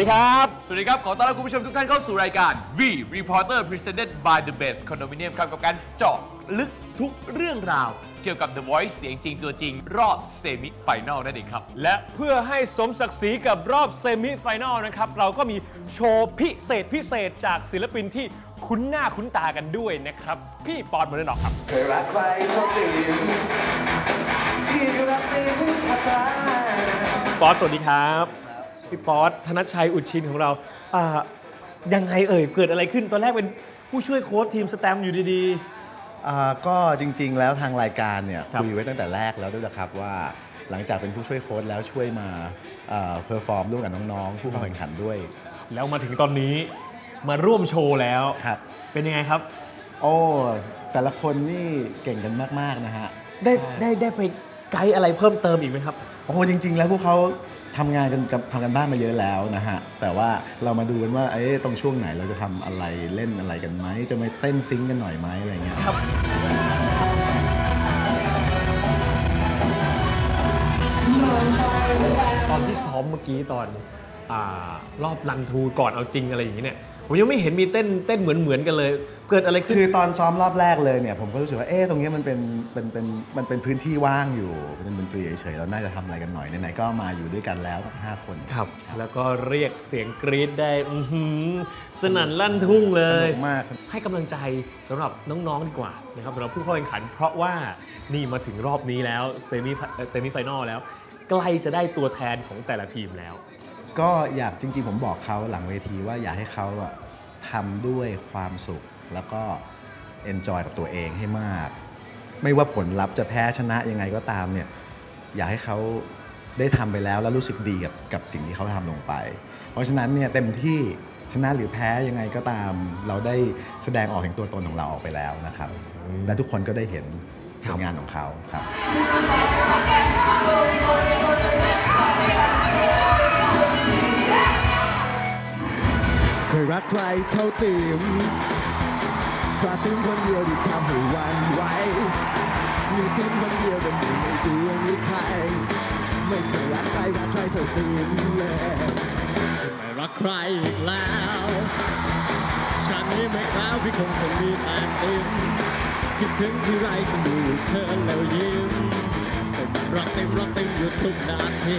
ดีครับ สวัสดีครับ ขอต้อนรับคุณผู้ชมทุกท่านเข้าสู่รายการ V Reporter Presented by The Best Condominium ครับกับการเจาะลึกทุกเรื่องราว เกี่ยวกับ The Voice เสียงจริงตัวจริง รอบเซมิไฟแนลนั่นเองครับ และเพื่อให้สมศักดิ์ศรีกับรอบเซมิไฟแนลนะครับ เราก็มีโชว์พิเศษพิเศษจากศิลปินที่คุ้นหน้าคุ้นตากันด้วยนะครับ พี่ปอนมรดนอกครับ เคยรักใครเท่าตีนที่รักตีนทักทายป๊อตสวัสดีครับ พี่ป๊อตธนชัยอุดชินของเราอ่ายังไงเอ่ยเกิดอะไรขึ้นตอนแรกเป็นผู้ช่วยโค้ชทีมสแตมป์อยู่ดีอ่าก็จริง ๆ แล้วทางรายการเนี่ยครับคุยไว้ตั้งแต่แรกแล้วด้วยนะครับว่าหลังจากเป็นผู้ช่วยโค้ชแล้วช่วยมาเพอร์ฟอร์มร่วมกับน้องๆผู้เข้าแข่งขันด้วย ๆ แล้วมาถึงตอนนี้มาร่วมโชว์แล้ว ครับ เป็นยังไงครับ โอ้แต่ละคนนี่เก่งกันมาก ๆ นะฮะได้ได้ได้ไปไกด์อะไรเพิ่มเติมอีกไหมครับ โอ้โหจริง ๆ แล้วพวกเขา ทำงานกันกับทำกันบ้านมาเยอะแล้วนะฮะ แต่ว่าเรามาดูกันว่าเอ๊ะตรงช่วงไหนเราจะทำอะไรเล่นอะไรกันไหม จะมาเต้นซิงค์กันหน่อยไหมอะไรเงี้ย ตอนที่ซ้อมเมื่อกี้ตอนอารอบรันทรูก่อนเอาจริงอะไรอย่างนี้เนี่ย ผมยังไม่เห็นมีเต้นเต้นเหมือนเหมือนๆกันเลย เกิดอะไรขึ้น คือตอนซ้อมรอบแรกเลยเนี่ยผมก็รู้สึกว่าเอ๊ะตรงเนี้ยมันเป็นเป็นเป็นมันเป็นพื้นที่ว่างอยู่เป็นดนตรีเฉยๆเราน่าจะทำอะไรกันหน่อยไหนๆก็มาอยู่ด้วยกันแล้วทั้งห้าคนครับ แล้วก็เรียกเสียงกรี๊ดได้อื้อหือสนั่นลั่นทุ่งเลสย นุกมาก ให้กำลังใจสำหรับน้องๆดีกว่านะครับสำหรับผู้เข้าแข่งขัน เพราะว่านี่มาถึงรอบนี้แล้วเซมิเซมิไฟแนลแล้ว ใกล้จะได้ตัวแทนของแต่ละทีมแล้ว ก็อยากจริงๆผมบอกเขาหลังเวทีว่าอยากให้เขาอะทำด้วยความสุขแล้วก็เอนจอยกับตัวเองให้มาก ไม่ว่าผลลัพธ์จะแพ้ชนะยังไงก็ตามเนี่ยอยากให้เขาได้ทำไปแล้วแล้วรู้สึกดีกับกับสิ่งที่เขาทำลงไป เพราะฉะนั้นเนี่ยเต็มที่ชนะหรือแพ้ยังไงก็ตาม เราได้แสดงออกถึงตัวตนของเราออกไปแล้วนะครับ และทุกคนก็ได้เห็นผลงานของเขาครับ ใครเท่าตีมฝาตีมคนเดียวที่ทำให้วันไหวมีตีมคนเดียวเป็นหนึ่งในดวงฤทัยไม่เคยรักใครรักใครเท่าตีมเลยจะไม่รักใครอีกแล้วฉันนี้ไม่คล้าวพี่คงจะมีแต่ติมคิดถึงที่ไรก็ดูเธอแล้วยิ้มรักเต็มรักเต็มอยู่ทุกนาที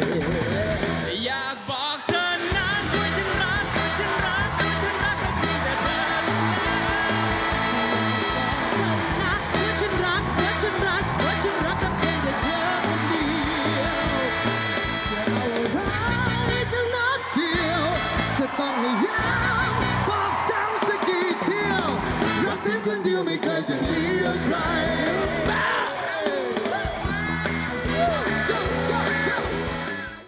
to be a Christ.